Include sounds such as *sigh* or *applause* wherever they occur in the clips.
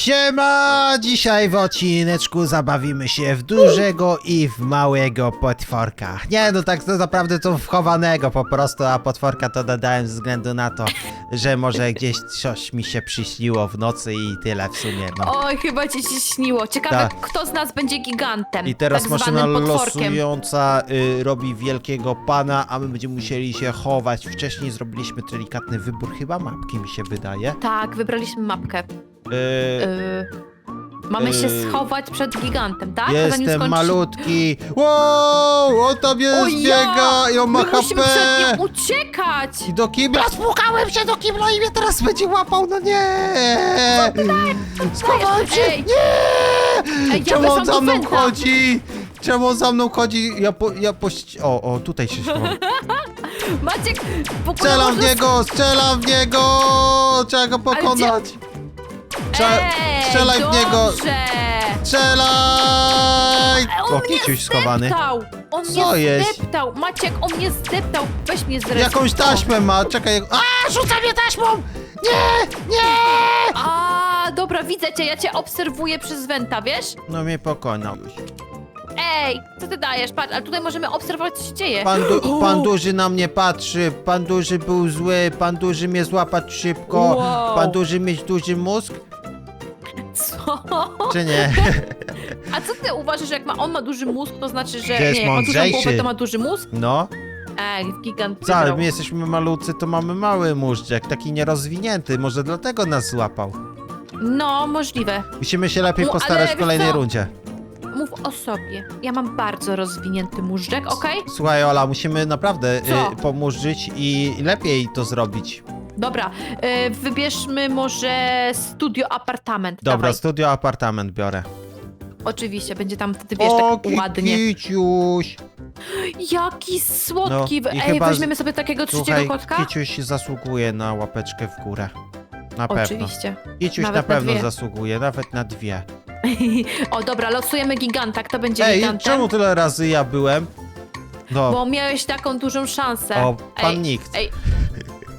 Siema! Dzisiaj w odcineczku zabawimy się w dużego i w małego potworka. Nie, no tak to naprawdę to wchowanego po prostu, a potworka to dodałem ze względu na to, że może gdzieś coś mi się przyśniło w nocy i tyle w sumie, no. Oj, chyba ci się śniło. Ciekawe, Tak. kto z nas będzie gigantem. I teraz tak maszyna zwanym potworkiem. losująca y, robi wielkiego pana, a my będziemy musieli się chować. Wcześniej zrobiliśmy delikatny wybór, chyba mapki mi się wydaje. Tak, wybraliśmy mapkę. Yy, mamy się Yy, schować przed gigantem, tak? Zanim Jestem skończy- malutki. Wow, on tam jest, O ja! biega i on ma My musimy HP. przed nim uciekać! I do kibla spłukałem się do kibla i mnie teraz będzie łapał, no nie! Schowałem się, Ej! nie! Ej, ja Czemu on weszłam za do mną węta. chodzi? Czemu on za mną chodzi? Ja po, ja po... ści- O, o, tutaj się schowam. *laughs* Maciek, ogóle Strzelam w niego, strzelam w niego! Trzeba go pokonać. Ej, strzelaj w niego! dobrze. Strzelaj! On O, mnie kiciuś schowany. zdeptał! On Co mnie jest? zdeptał! Maciek, on mnie zdeptał! Weź mnie zresztą. Jakąś taśmę ma, czekaj. jak- A, rzuca mnie taśmą! Nie, nie! A, dobra, widzę cię, ja cię obserwuję przez Wenta, wiesz? No mnie pokonał już. Ej, co ty dajesz? Patrz, ale tutaj możemy obserwować, co się dzieje. Pan, du *gasps* pan duży na mnie patrzy, pan duży był zły, pan duży mnie złapać szybko, Wow. pan duży mieć duży mózg, Co? czy nie? A co ty uważasz, że jak ma, on ma duży mózg, to znaczy, że, Że jest nie, jak ma dużą mądrzejszy. głowę, to ma duży mózg? No, Ej, gigant co, ale wygrał. my jesteśmy malucy, to mamy mały móżdżek, taki nierozwinięty, może dlatego nas złapał. No, możliwe. Musimy się lepiej No, ale postarać w wiesz kolejnej co? rundzie. Mów o sobie. Ja mam bardzo rozwinięty móżdżek, okej? Słuchaj Ola, musimy naprawdę Co? y, pomurzyć i lepiej to zrobić. Dobra, y, wybierzmy może studio apartament. Dobra, Dawaj. studio, apartament biorę. Oczywiście, będzie tam wtedy, wiesz, tak ładnie. kiciuś! Jaki słodki! No, i Ej, chyba z- weźmiemy sobie takiego trzeciego Słuchaj, kotka? Kiciuś zasługuje na łapeczkę w górę. Na pewno. Oczywiście. Kiciuś Nawet na na pewno dwie. zasługuje, nawet na dwie. *laughs* o, dobra, losujemy giganta. Kto będzie Ej, gigantem? czemu tyle razy ja byłem? No, Bo miałeś taką dużą szansę. o, pan ej, nikt. ej,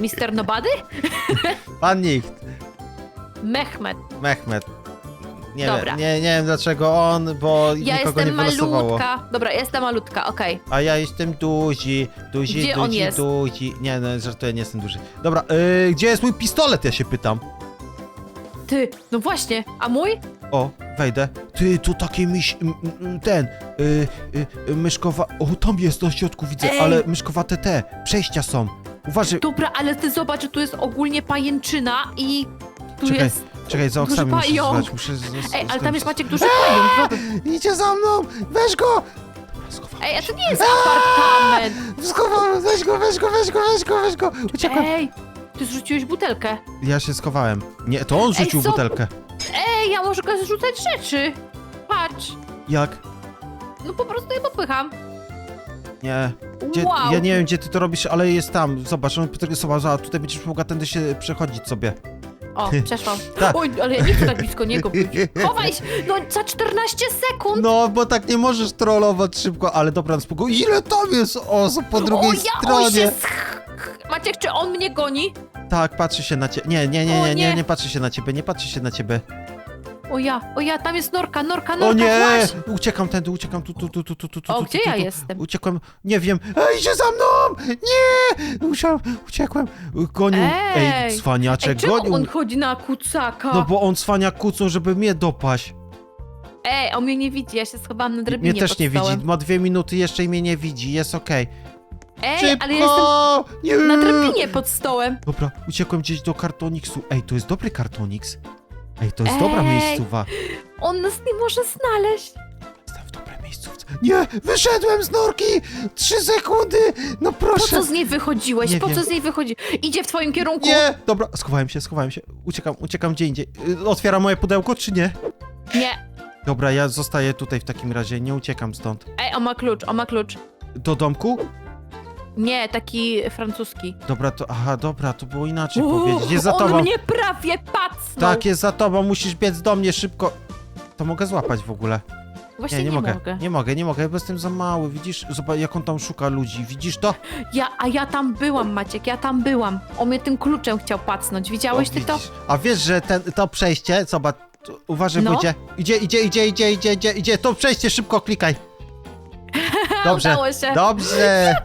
Mister Nobody? Pan nikt. Mehmet. Mehmet. Nie, Dobra. wiem, nie, nie wiem dlaczego on, bo Ja nikogo jestem nie wylosowało. malutka. Dobra, jestem malutka, okej. A ja jestem duzi, duzi, Gdzie duzi, on jest? duzi. Nie, no żartuję, nie jestem duży. Dobra, yy, gdzie jest mój pistolet, ja się pytam. Ty, no właśnie, a mój? O, wejdę. Ty, tu takie miś... m, m, ten... Y, y, y, myszkowa... O, tam jest na środku, widzę, Ej. ale myszkowate te przejścia są. Uważaj, Dobra, ale ty zobacz, że tu jest ogólnie pajęczyna i tu Czekaj, jest... czekaj, za duży oksami muszę pająk. zwać, muszę... Z, z, Ej, ale tam jest Maciek duży pająk. Zobacz. Idzie za mną! Weź go! Ej, a to nie jest apartament. Schowałem, weź go, weź go, weź go, weź go, weź go! Uciekłem! Ej, ty zrzuciłeś butelkę. Ja się schowałem. Nie, to on rzucił co? butelkę. Ej, ja mogę zrzucać rzeczy. Patrz. Jak? No po prostu je popycham. Nie. Gdzie, wow. Ja nie wiem, gdzie ty to robisz, ale jest tam. Zobacz, on a tutaj będziesz mogła tędy się przechodzić sobie. O, *laughs* przeszłam. Tak. Oj, ale ja nie chcę tak blisko niego być. *laughs* Chowaj się, no za 14 sekund. No, bo tak nie możesz trollować szybko, ale dobra, spokój. Ile tam jest osób po drugiej o, ja, stronie? on się sch... Maciek, czy on mnie goni? Tak, patrzy się na ciebie. Nie, nie, nie, O, nie, nie, nie. nie patrzy się na ciebie, nie patrzy się na ciebie. O ja, o ja, tam jest norka, norka, norka, O nie! właź. Uciekam tędy, uciekam tu, tu, tu, tu, tu, tu, tu, O, tu, gdzie tu, ja tu. jestem? Uciekłem, nie wiem. Ej, idzie za mną! Nie! Musiałem, uciekłem. Gonił. Ej, Ej, cwaniaczek, Ej, czemu gonił. on chodzi na kucaka? No bo on cwania kucą, żeby mnie dopaść. Ej, on mnie nie widzi, ja się schowałam na drabinie Mnie też pod nie stołem. widzi. Ma dwie minuty jeszcze i mnie nie widzi. Jest okej. Ej, Szybko! ale ja jestem Nie! na drabinie pod stołem. Dobra, uciekłem gdzieś do kartoniksu. Ej, to jest dobry kartoniks. Ej, to jest dobra Ej. miejscowa. On nas nie może znaleźć. Jestem w dobrej miejscówce. Nie! Wyszedłem z norki! Trzy sekundy! No Po proszę! co z niej wychodziłeś? Nie po wiem. co z niej wychodzi? Idzie w twoim kierunku. Nie! Dobra, schowałem się, schowałem się. Uciekam, uciekam gdzie indziej. Y, Otwiera moje pudełko, czy nie? Nie. Dobra, ja zostaję tutaj w takim razie, nie uciekam stąd. Ej, on ma klucz, on ma klucz. Do domku? Nie, taki francuski. Dobra, to... Aha, dobra, to było inaczej powiedzieć. Jest za on tobą. mnie prawie pacnął. Tak, jest za tobą, musisz biec do mnie szybko. To mogę złapać w ogóle. Właśnie Nie, nie, mogę. Nie mogę, nie mogę, bo jestem za mały. Widzisz, zobacz jak on tam szuka ludzi. Widzisz to? Ja, a ja tam byłam, Maciek, ja tam byłam. On mnie tym kluczem chciał pacnąć. Widziałeś O, ty to? widzisz. A wiesz, że ten, to przejście, zobacz, Tu, uważaj, No. idzie. Idzie, idzie, idzie, idzie, idzie, idzie, idzie. To przejście, szybko klikaj. *laughs* Dobrze, Udało się. dobrze.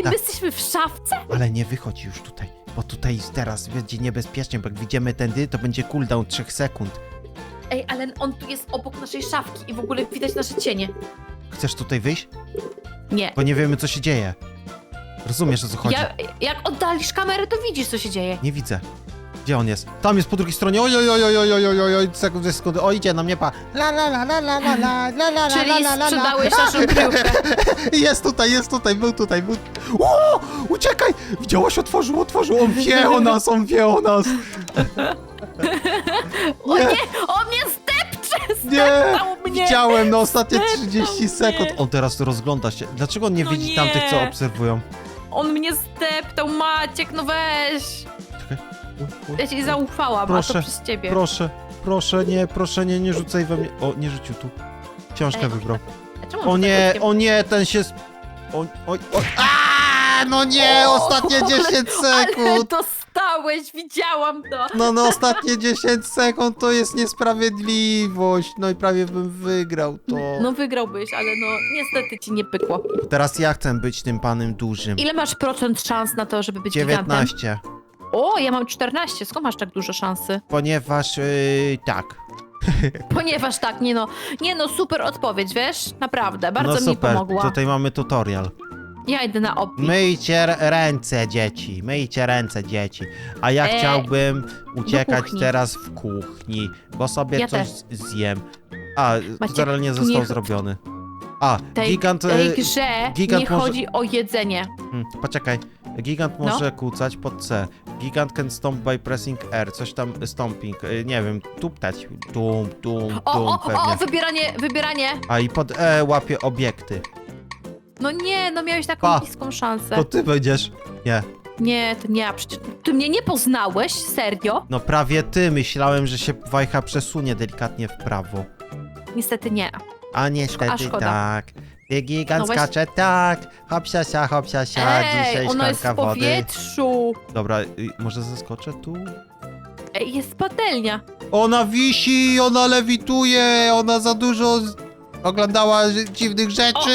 Ej, my jesteśmy w szafce? Ale nie wychodź już tutaj, bo tutaj teraz będzie niebezpiecznie, bo jak widzimy tędy, to będzie cooldown 3 sekund. Ej, ale on tu jest obok naszej szafki i w ogóle widać nasze cienie. Chcesz tutaj wyjść? Nie. Bo nie wiemy, co się dzieje. Rozumiesz, o co chodzi? Ja, jak oddalisz kamerę, to widzisz, co się dzieje. Nie widzę. Gdzie on jest? Tam jest po drugiej stronie. Oj, oj, oj, oj, oj, oj, oj, oj, sekundy, sekundy. O, idzie na mnie, pa. La, la, la, la, la, la, la, la, la, la, Czyli la, la, la. sprzedałeś naszą *laughs* kryjówkę. Jest tutaj, jest tutaj, był tutaj, był... O, uciekaj! Widziałaś, otworzył, otworzył. On wie o nas, on wie o nas. O Nie. nie, on mnie zdepcze, Nie! mnie. Widziałem na ostatnie Zdeptał 30 mnie. sekund. On teraz rozgląda się. Dlaczego on nie No widzi tamtych, co obserwują? On mnie zdeptał, Maciek, no weź. Ja ci zaufałam, a Proszę, to przez ciebie. Proszę, proszę, nie, proszę, nie, nie rzucaj we mnie. O, nie rzucił tu. Książkę Ej, wybrał. A O nie, o nie, ten się... sp- O, oj, oj. A, no nie, O, ostatnie ale- 10 Ale sekund. dostałeś, widziałam to. No, no, ostatnie 10 sekund to jest niesprawiedliwość. No i prawie bym wygrał to. No wygrałbyś, ale no niestety ci nie pykło. Teraz ja chcę być tym panem dużym. Ile masz procent szans na to, żeby być gigantem? 19. O, ja mam 14, skąd masz tak dużo szansy? Ponieważ, yy, tak. *laughs* Ponieważ tak, nie no, nie no, super odpowiedź, wiesz? Naprawdę, bardzo no mi super, pomogła. tutaj mamy tutorial. Ja idę na opis. Myjcie r- ręce, dzieci. Myjcie ręce, dzieci. A ja E, chciałbym uciekać kuchni. teraz w kuchni, bo sobie Ja coś zjem. A, Maciek, tutorial nie został nie- zrobiony. A, tej, gigant... tej e, grze gigant nie może- chodzi o jedzenie. Hmm, poczekaj. Gigant No. może kucać pod C. Gigant can stomp by pressing R. Coś tam, stomping. y, Nie wiem, tuptać. Tum, tum, O, tum, o, pewnie. o, wybieranie, wybieranie. A i pod E łapie obiekty. No nie, no miałeś taką Pa. niską szansę. To ty będziesz. Nie. Nie, to nie, a przecież ty mnie nie poznałeś, serio? No prawie ty. Myślałem, że się wajcha przesunie delikatnie w prawo. Niestety nie. A niestety szkoda. tak. Ty gigant No właśnie- skacze tak. Hopsiasia, hopsiasia. Ej, Dzisiaj ona jest w szklanka wody. powietrzu. Dobra, y, może zaskoczę tu? Ej, jest patelnia. Ona wisi, ona lewituje, ona za dużo z- oglądała ż- dziwnych rzeczy.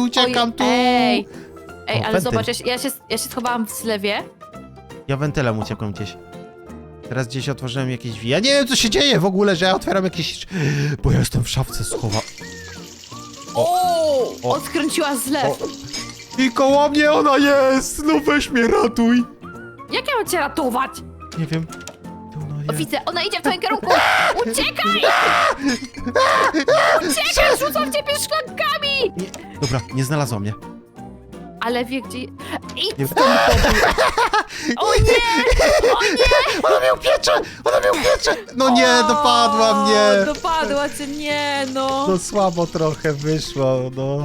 Uciekam Oj, tu. Ej, ej O, ale wentyl. zobacz, ja się, ja, się, ja się schowałam w zlewie. Ja wentylem uciekłem gdzieś. Teraz gdzieś otworzyłem jakieś drzwi. Ja nie wiem, co się dzieje w ogóle, że ja otwieram jakieś... Bo ja jestem w szafce schowa... O! o. Odkręciła zlew. I koło mnie ona jest! No weź mnie, ratuj! Jak ja mam cię ratować? Nie wiem. Gdzie ona O, jest? widzę, ona idzie w twoim kierunku. Uciekaj! *laughs* Uciekaj, rzucam ciebie szklankami! Nie. Dobra, nie znalazła mnie. Ale wie gdzie... Nie- stąd. *laughs* O nie! O nie! Ona mnie upiecze! Ona mnie upiecze! No nie, O, dopadła mnie! Dopadła cię, nie no. No słabo trochę wyszło, no.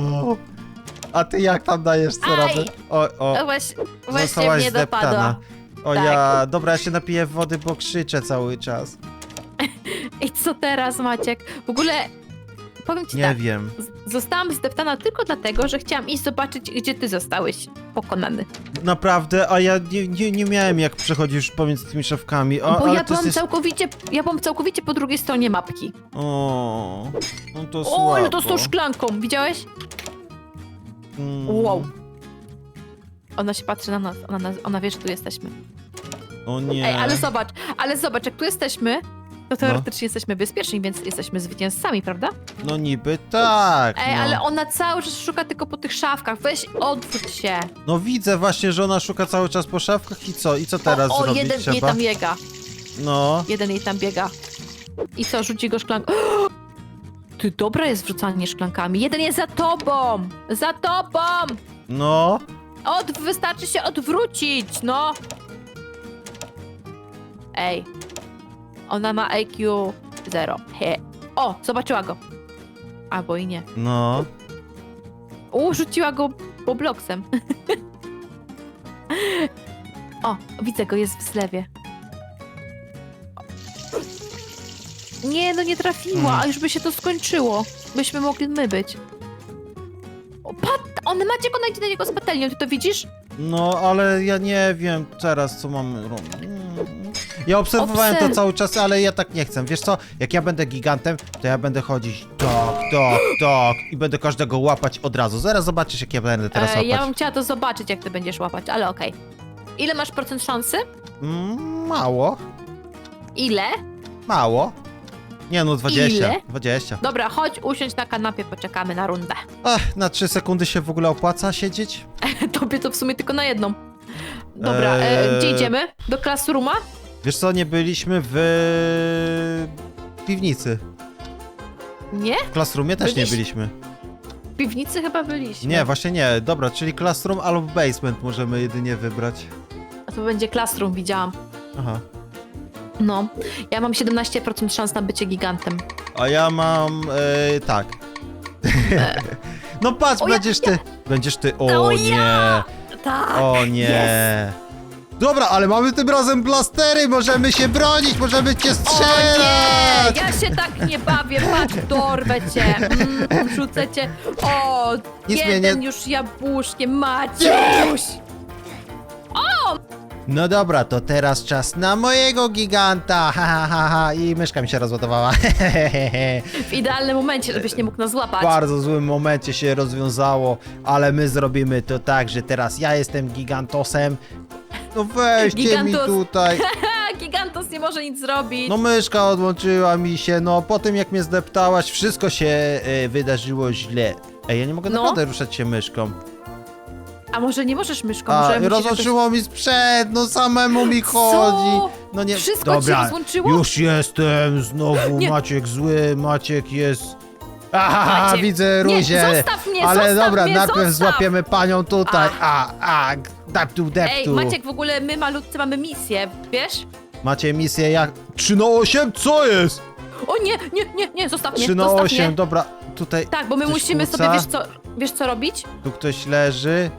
A ty jak tam dajesz co Aj. radę? O, o, O, Właśnie, właśnie zostałaś mnie dopadła. zdeptana. O Tak. ja, dobra, ja się napiję wody, bo krzyczę cały czas. *laughs* I co teraz, Maciek? W ogóle, powiem ci Nie tak, wiem. z- zostałam zdeptana tylko dlatego, że chciałam iść zobaczyć, gdzie ty zostałeś pokonany. Naprawdę, a ja nie, nie, nie miałem jak przechodzić pomiędzy tymi szafkami. O, Bo ale ja to byłam całkowicie, ja byłam całkowicie po drugiej stronie mapki. O, no to słabo. O, ale to z tą szklanką, widziałeś? Mm, Wow. Ona się patrzy na nas, ona, nas- ona wie, że tu jesteśmy. O nie. Ej, ale zobacz, ale zobacz, jak tu jesteśmy. To teoretycznie jesteśmy bezpieczni, więc jesteśmy zwycięzcami, prawda? No niby tak. Ej, no. ale ona cały czas szuka tylko po tych szafkach. Weź, odwróć się. No widzę właśnie, że ona szuka cały czas po szafkach i co? I co teraz o, o zrobić jeden jej trzeba? tam biega. No. Jeden jej tam biega. I co, rzuci go szklanką. *gasps* Ty, dobre jest wrzucanie szklankami. Jeden jest za tobą! Za tobą! No. Od, wystarczy się odwrócić, no! Ej. Ona ma IQ 0. He. O, zobaczyła go. Albo i nie. No. U, rzuciła go pobloksem. *laughs* o, widzę go, jest w zlewie. Nie, no nie trafiła, a już by się to skończyło. Byśmy mogli my być. O, pat, on Maciek, ona idzie na niego z patelnią, ty to widzisz? No, ale ja nie wiem teraz, co mamy robić. Ja obserwowałem to cały czas, ale ja tak nie chcę. Wiesz co, jak ja będę gigantem, to ja będę chodzić tak, tak, tak i będę każdego łapać od razu. Zaraz zobaczysz, jak ja będę teraz E, łapać. ja bym chciała to zobaczyć, jak ty będziesz łapać, ale okej. Ile masz procent szansy? Mm, mało, Ile? mało. Nie no, 20. Ile? 20. Dobra, chodź usiądź na kanapie, poczekamy na rundę. Ach, na 3 sekundy się w ogóle opłaca siedzieć? *laughs* Tobie to w sumie tylko na jedną. Dobra, e, Eee. gdzie idziemy? Do classrooma? Wiesz co, nie byliśmy w piwnicy. Nie? W Classroomie też nie Byliś- byliśmy. W piwnicy chyba byliśmy. Nie, właśnie nie. Dobra, czyli Classroom albo Basement możemy jedynie wybrać. A to będzie classroom, widziałam. Aha. No, ja mam 17% szans na bycie gigantem. A ja mam. E, tak. *laughs* no patrz, O, ja- będziesz ty. Będziesz ty. O, O, nie. ja! Tak! O nie. Dobra, ale mamy tym razem blastery, możemy się bronić, możemy cię O strzelać! nie! Ja się tak nie bawię, patrz, dorwę cię. Mm, rzucę cię. O, Nic mnie jeden nie- już jabłuszkiem, Maciuś! No dobra, to teraz czas na mojego giganta, ha ha ha ha i myszka mi się rozładowała. W idealnym momencie, żebyś nie mógł nas W złapać. bardzo złym momencie się rozwiązało, ale my zrobimy to tak, że teraz ja jestem gigantosem. No weźcie mi tutaj. *laughs* Ha, Gigantos nie może nic zrobić. No myszka odłączyła mi się, no po tym jak mnie zdeptałaś, wszystko się e, wydarzyło źle. Ej, ja nie mogę No. naprawdę ruszać się myszką. A może nie możesz myszką? A, może musisz rozłączyło mi sprzęt, no samemu mi chodzi. No nie, Wszystko dobra, ci rozłączyło? już jestem znowu, Nie. Maciek zły, Maciek jest... Aha, Maciek, widzę Nie, Ruzię. zostaw mnie, Ale zostaw dobra, mnie, najpierw zostaw. złapiemy panią tutaj. A, a, deptu, Ej, deptu. Maciek, w ogóle my malutcy mamy misję, wiesz? Macie misję jak... 3 na 8? Co jest? O nie, nie, nie, nie, zostaw mnie, 3 na zostaw 8, mnie. dobra, tutaj Tak, bo my Ktoś musimy kłóca? sobie, wiesz co, wiesz co robić? tu ktoś leży.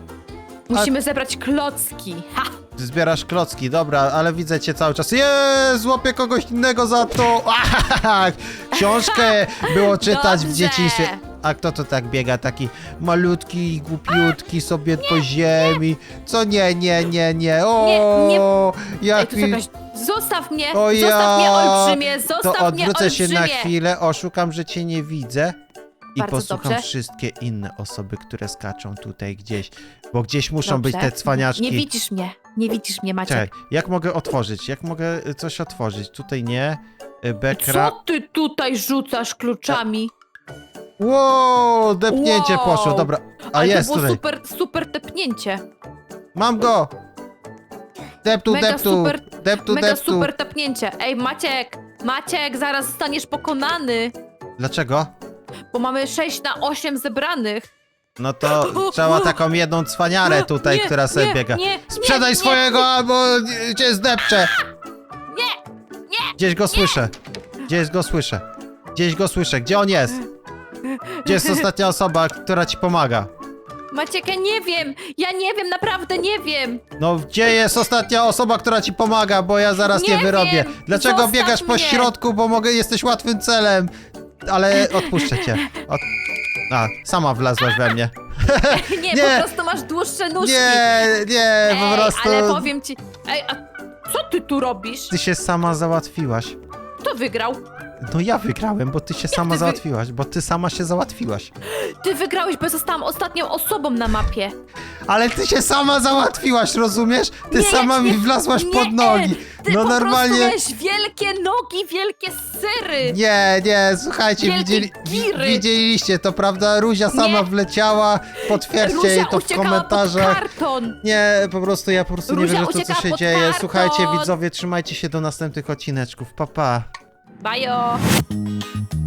Musimy zebrać klocki. Ha! Ty zbierasz klocki, dobra, ale widzę cię cały czas. Jeee, złapię kogoś innego za to. *laughs* Książkę było czytać w Dobrze. dzieciństwie. A kto to tak biega, taki malutki, głupiutki sobie po ziemi? Co nie, nie, nie, nie. O, Nie, nie. Ej, jak tu mi... jakaś... Zostaw mnie! O. Zostaw mnie, olbrzymie! To Zostaw mnie, odwrócę się olbrzymie! na chwilę, oszukam, że cię nie widzę. I Bardzo posłucham dobrze. wszystkie inne osoby, które skaczą tutaj gdzieś. Bo gdzieś muszą Dobrze. być te cwaniaczki. Nie widzisz mnie, nie widzisz mnie, Maciek. Czekaj, jak mogę otworzyć? Jak mogę y, coś otworzyć? Tutaj nie. Y, Bekra. Co ty tutaj rzucasz kluczami? Wow, depnięcie Wow. poszło, dobra. A Ale jest to było tutaj. super, super tepnięcie. Mam go! Deptu, Mega deptu, super- deptu, Mega deptu. super tepnięcie. Ej, Maciek, Maciek, zaraz zostaniesz pokonany, Dlaczego? bo mamy 6 na 8 zebranych. No to trzeba *laughs* taką jedną cwaniarę tutaj, Nie, która sobie nie, biega. nie, Sprzedaj nie, swojego, albo cię zdepczę. Nie, nie. Gdzieś go słyszę. Gdzieś go słyszę. Gdzieś go słyszę. Gdzie on jest? Gdzie jest ostatnia osoba, która ci pomaga? Maciek, ja nie wiem, ja nie wiem, naprawdę nie wiem. No, gdzie jest ostatnia osoba, która ci pomaga, bo ja zaraz nie, Nie wyrobię. wiem. Dlaczego Zostaw biegasz po mnie. środku, bo mogę, jesteś łatwym celem. Ale odpuszczę cię. Od... A, sama wlazłaś we mnie. Nie, *laughs* Nie. po prostu masz dłuższe nóżki. Nie, nie, po Ej, prostu... ale powiem ci... Ej, a co ty tu robisz? Ty się sama załatwiłaś. Kto wygrał? No ja wygrałem, bo ty się sama ty wy- załatwiłaś, bo ty sama się załatwiłaś. Ty wygrałeś, bo zostałam ostatnią osobą na mapie. Ale ty się sama załatwiłaś, rozumiesz? Ty Nie, sama nie, mi wlazłaś nie, pod nogi. Ty no po prostu normalnie. miałeś wielkie nogi, wielkie syry. Nie, nie, słuchajcie, Wielkie widzieli, wi- giry. widzieliście to, prawda? Ruzia sama Nie. wleciała, potwierdźcie jej to w uciekała komentarzach. pod karton. Nie, po prostu ja po prostu nie Ruzia wierzę w to, co uciekała się pod dzieje. karton. Słuchajcie, widzowie, trzymajcie się do następnych odcineczków. Pa, pa. Bye! -o.